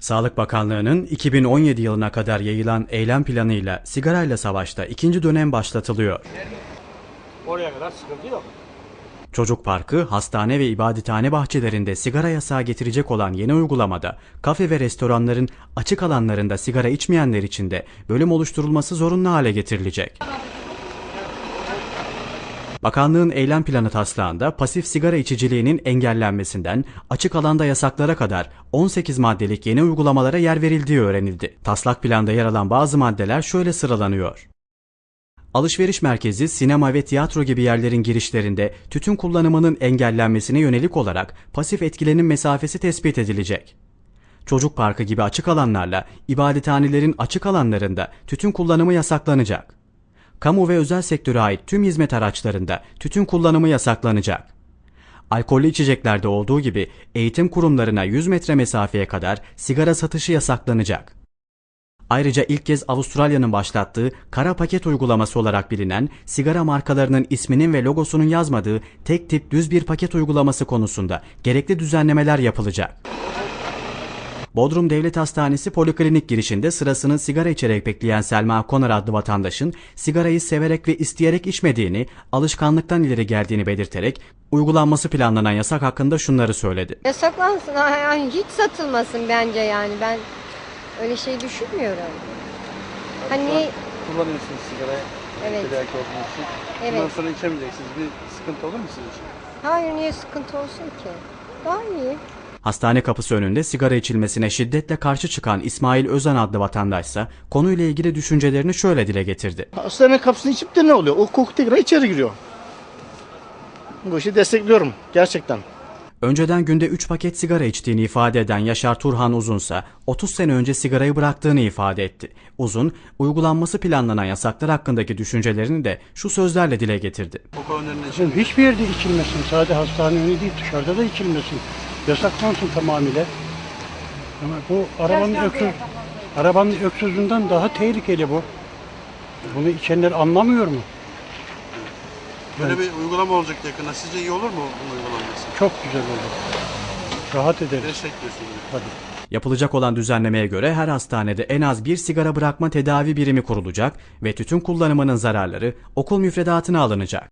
Sağlık Bakanlığı'nın 2017 yılına kadar yayılan eylem planıyla sigarayla savaşta ikinci dönem başlatılıyor. Oraya kadar sıkıntı yok. Çocuk Parkı, hastane ve ibadethane bahçelerinde sigara yasağı getirecek olan yeni uygulamada kafe ve restoranların açık alanlarında sigara içmeyenler için de bölüm oluşturulması zorunlu hale getirilecek. Bakanlığın eylem planı taslağında pasif sigara içiciliğinin engellenmesinden açık alanda yasaklara kadar 18 maddelik yeni uygulamalara yer verildiği öğrenildi. Taslak planda yer alan bazı maddeler şöyle sıralanıyor. Alışveriş merkezi, sinema ve tiyatro gibi yerlerin girişlerinde tütün kullanımının engellenmesine yönelik olarak pasif etkilenim mesafesi tespit edilecek. Çocuk parkı gibi açık alanlarla ibadethanelerin açık alanlarında tütün kullanımı yasaklanacak. Kamu ve özel sektöre ait tüm hizmet araçlarında tütün kullanımı yasaklanacak. Alkollü içeceklerde olduğu gibi eğitim kurumlarına 100 metre mesafeye kadar sigara satışı yasaklanacak. Ayrıca ilk kez Avustralya'nın başlattığı kara paket uygulaması olarak bilinen sigara markalarının isminin ve logosunun yazmadığı tek tip düz bir paket uygulaması konusunda gerekli düzenlemeler yapılacak. Bodrum Devlet Hastanesi poliklinik girişinde sırasını sigara içerek bekleyen Selma Konar adlı vatandaşın sigarayı severek ve isteyerek içmediğini, alışkanlıktan ileri geldiğini belirterek uygulanması planlanan yasak hakkında şunları söyledi. Yasaklansın, yani hiç satılmasın bence yani ben öyle şey düşünmüyorum. Hani Kullanıyorsunuz sigarayı. Evet. Tedarik olduğunuz için. Bundan Evet. sonra içemeyeceksiniz. Bir sıkıntı olur mu sizin için? hayır niye sıkıntı olsun ki? Daha iyi. Hastane kapısı önünde sigara içilmesine şiddetle karşı çıkan İsmail Özen adlı vatandaşsa konuyla ilgili düşüncelerini şöyle dile getirdi. Hastane kapısını içip de ne oluyor? O koku tekrar içeri giriyor. Bu işi destekliyorum gerçekten. Önceden günde 3 paket sigara içtiğini ifade eden Yaşar Turhan Uzunsa 30 sene önce sigarayı bıraktığını ifade etti. Uzun, uygulanması planlanan yasaklar hakkındaki düşüncelerini de şu sözlerle dile getirdi. Hiçbir yerde içilmesin. Sadece hastane önü değil dışarıda da içilmesin. Yasaklansın tamamıyla. Ama bu arabanın öksüz, arabanın öksüzünden daha tehlikeli bu. Bunu içenler anlamıyor mu? Böyle bir uygulama olacak yakında. Sizce iyi olur mu bunun uygulanması? Çok güzel olur. Rahat ederiz. Destekliyorsunuz. Hadi. Yapılacak olan düzenlemeye göre her hastanede en az bir sigara bırakma tedavi birimi kurulacak ve tütün kullanımının zararları okul müfredatına alınacak.